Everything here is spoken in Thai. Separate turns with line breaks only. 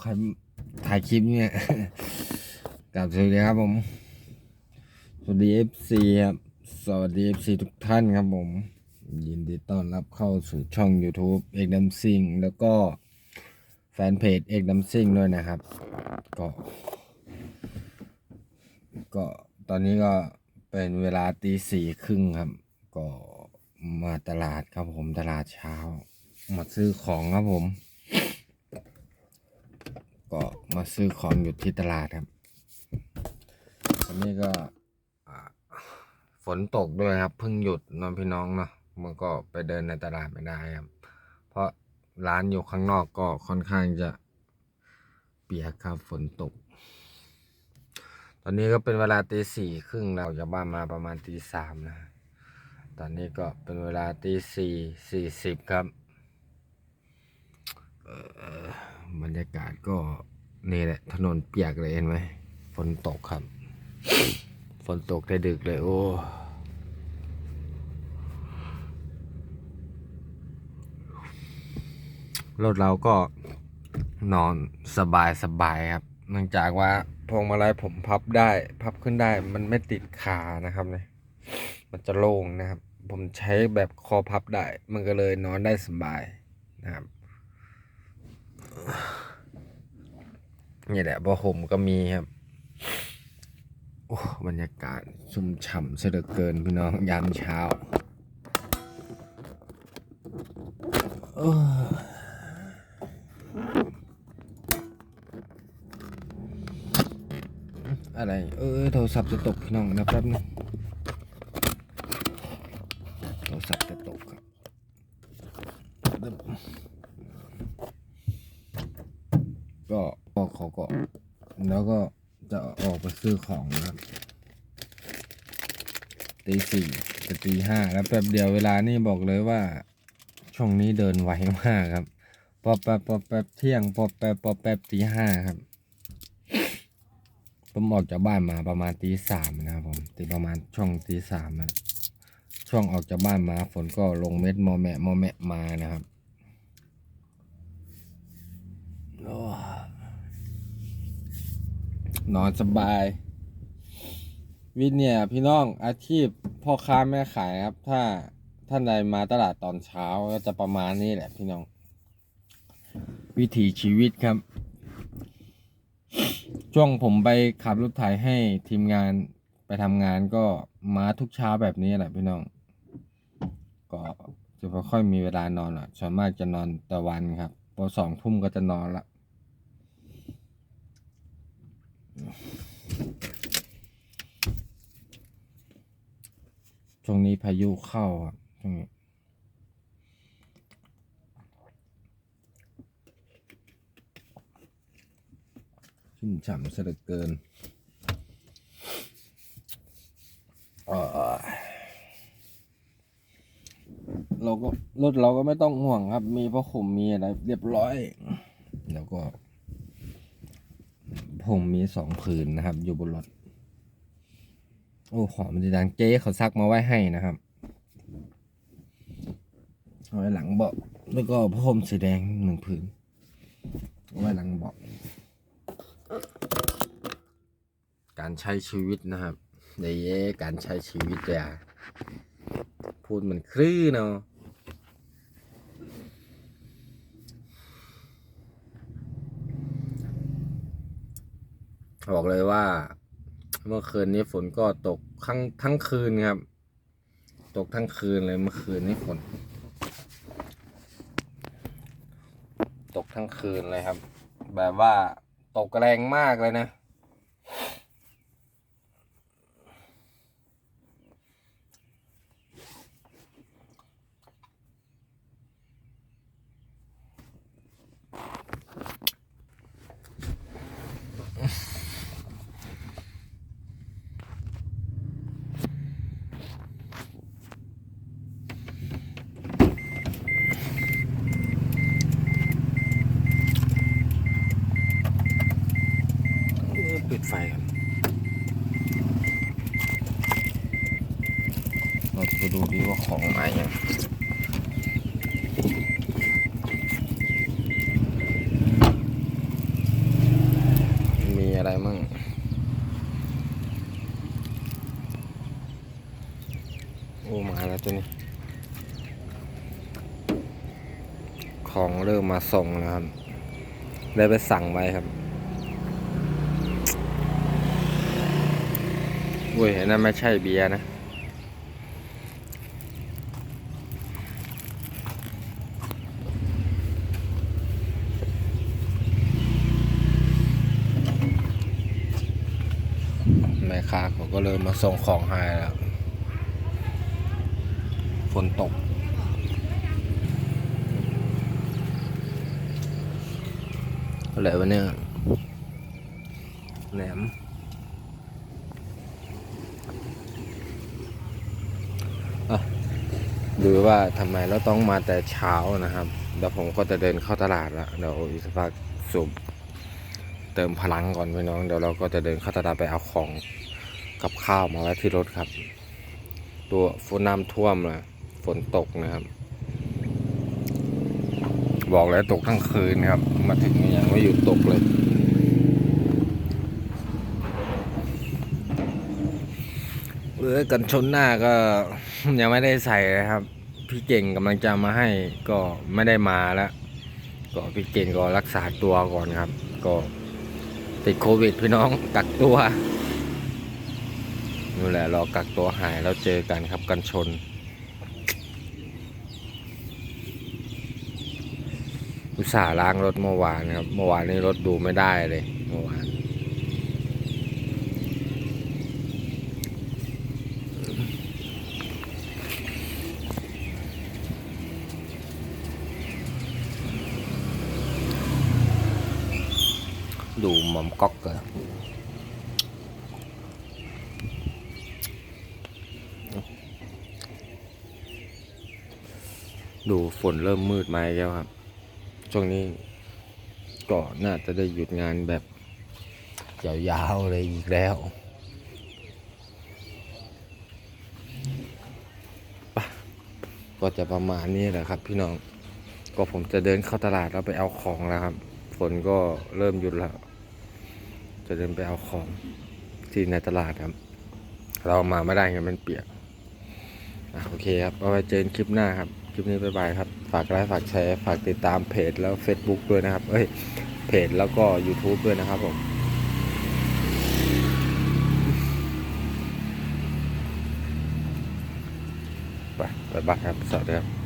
ใครถ่ายคลิปเนี่ยกับสวัสดีครับผม สวัสดีเอฟซีครับ สวัสดีเอฟซีทุกท่านครับผม ยินดีต้อนรับเข้าสู่ช่อง YouTube เอกดัมซิงแล้วก็แฟนเพจเอกดัมซิงด้วยนะครับ ก็ ก็ตอนนี้ก็เป็นเวลาตีสี่ครึ่งครับ ก็มาตลาดครับผมตลาดเช้า มาซื้อของครับผม ก็มาซื้อของอยู่ที่ตลาดครับตอนนี้ก็ฝนตกด้วยครับเพิ่งหยุดน้องพี่น้องเนาะมันก็ไปเดินในตลาดไม่ได้ครับ เพราะร้านอยู่ข้างนอกก็ค่อนข้างจะเปียกครับฝนตก ตอนนี้ก็เป็นเวลาตีสี่ครึ่งเราจากบ้านมาประมาณตีสามนะ ตอนนี้ก็เป็นเวลาตีสี่สี่สิบครับ เออ บรรยากาศก็นี่แหละ ถนนเปียกเลยเห็นไหมฝนตกครับฝนตกได้ดึกเลย โอ้รถเราก็นอนสบายสบายครับ เนื่องจากว่าพวงมาลัยผมพับได้ พับขึ้นได้ มันไม่ติดขานะครับเนี่ยมันจะโล่งนะครับ ผมใช้แบบคอพับได้ มันก็เลยนอนได้สบายนะครับ นี่แหละพอห่มก็มีครับ โอ้บรรยากาศชุ่มฉ่ำเสยเหลือเกินพี่น้องยามเช้าโอ้อะไร เออโทรศัพท์จะตกพี่น้องนะแป๊บนึงโทรศัพท์จะตกครับเดี๋ยว ก็ บอกเขาก็แล้วก็จะออกไปซื้อของนะครับตีสี่จะตีห้าแล้วแป๊บเดียวเวลานี่บอกเลยว่า ช่วงนี้เดินไวมากครับพอแป๊บพอแป๊บเที่ยงพอแป๊บพอแป๊บตีห้าครับ ผมออกจากบ้านมาประมาณตีสามนะครับผมตีประมาณช่วงตีสามนะช่วงออกจากบ้านมาฝนก็ลงเม็ดมอแมะมอแมะมานะครับโอ้ นอนสบาย วิทย์เนี่ย พี่น้องอาชีพพ่อค้าแม่ขายครับ ถ้าท่านใดมาตลาดตอนเช้าก็จะประมาณนี้แหละ พี่น้อง วิถีชีวิตครับ ช่วงผมไปขับรถไถให้ทีมงานไปทำงานก็มาทุกเช้าแบบนี้แหละพี่น้อง ก็จะไม่ค่อยมีเวลานอนอะส่วนมากจะนอนแต่วันครับพอสองทุ่มก็จะนอนละ ช่วง นี้พายุเข้าครับช่วงนี้ชุ่มฉ่ำเสียเหลือเกินเราก็รถเราก็ไม่ต้องห่วงครับ มีผ้าห่มมีอะไรเรียบร้อย แล้วก็ ผมมีสองผืนนะครับ อยู่บนรถ โอ้หอมดีดังเจ๊เขาซักมาไว้ให้นะครับเอาไว้หลังเบาะแล้วก็ผ้าห่มสีแดงหนึ่งผืนเอาไว้หลังเบาะการใช้ชีวิตนะครับในเย่การใช้ชีวิตอย่าพูดมันคลื่นเนาะบอกเลยว่า เมื่อคืนนี้ฝนก็ตกทั้งทั้งคืนครับ ตกทั้งคืนเลยเมื่อคืนนี้ฝน ตกทั้งคืนเลยครับ แบบว่าตกแรงมากเลยนะ ปิดไฟครับเราจะไปดูดีว่าของมาอยังมีอะไรมั่งโอ้มาแล้วตัวนี่ของเริ่มมาส่งแล้วครับ ได้ไปสั่งไว้ครับ อุ้ยนั่นไม่ใช่เบียร์นะ แม่ค้าเขาก็เริ่มมาส่งของให้แล้ว ฝนตกอะไรวะเนี่ยแหนมอะ ดูว่าทำไมเราต้องมาแต่เช้านะครับเดี๋ยวผมก็จะเดินเข้าตลาดล้วเดี๋ยวอีกสักพักสูบเติมพลังก่อนพี่น้องเดี๋ยวเราก็จะเดินเข้าตลาดไปเอาของกับข้าวมาไว้ที่รถครับ ตัวฝนน้ำท่วมนะฝนตกนะครับ บอกแล้วตกทั้งคืนครับ มาถึงยังไม่หยุดตกเลย อกันชนหน้าก็ยังไม่ได้ใส่เลยครับ พี่เก่งกำลังจะมาให้ก็ไม่ได้มาแล้วก็พี่เก่งก็รักษาตัวก่อนครับ ก็ติดโควิดพี่น้องกักตัวนี่นแหละรอกักตัวหายแล้วเจอกันครับกันชน อุตส่าห์ล้างรถเมื่อวานครับ เมื่อวานนี้รถดูไม่ได้เลยเมื่อวาน ดูหมอมก๊อกเกอนดูฝนเริ่มมืดมาแล้วครับ ช่วงนี้ก็น่าจะได้หยุดงานแบบยาวๆเลยอีกแล้วไปก็จะประมาณนี้แหละครับ พี่น้อง ก็ผมจะเดินเข้าตลาดแล้วไปเอาของแล้วครับ ฝนก็เริ่มหยุดแล้ว จะเดินไปเอาของที่ในตลาดครับ เรามาไม่ได้ไงมันเปียกโอเคครับเอาไว้เจอกันคลิปหน้าครับ คลิปนี้บ๊ายบายครับ ฝากไลค์ฝากแชร์ ฝากติดตามเพจแล้ว Facebook ด้วยนะครับ เอ้ย เพจแล้วก็ YouTube ด้วยนะครับผมไปบ๊ายบายครับ สวัสดีครับ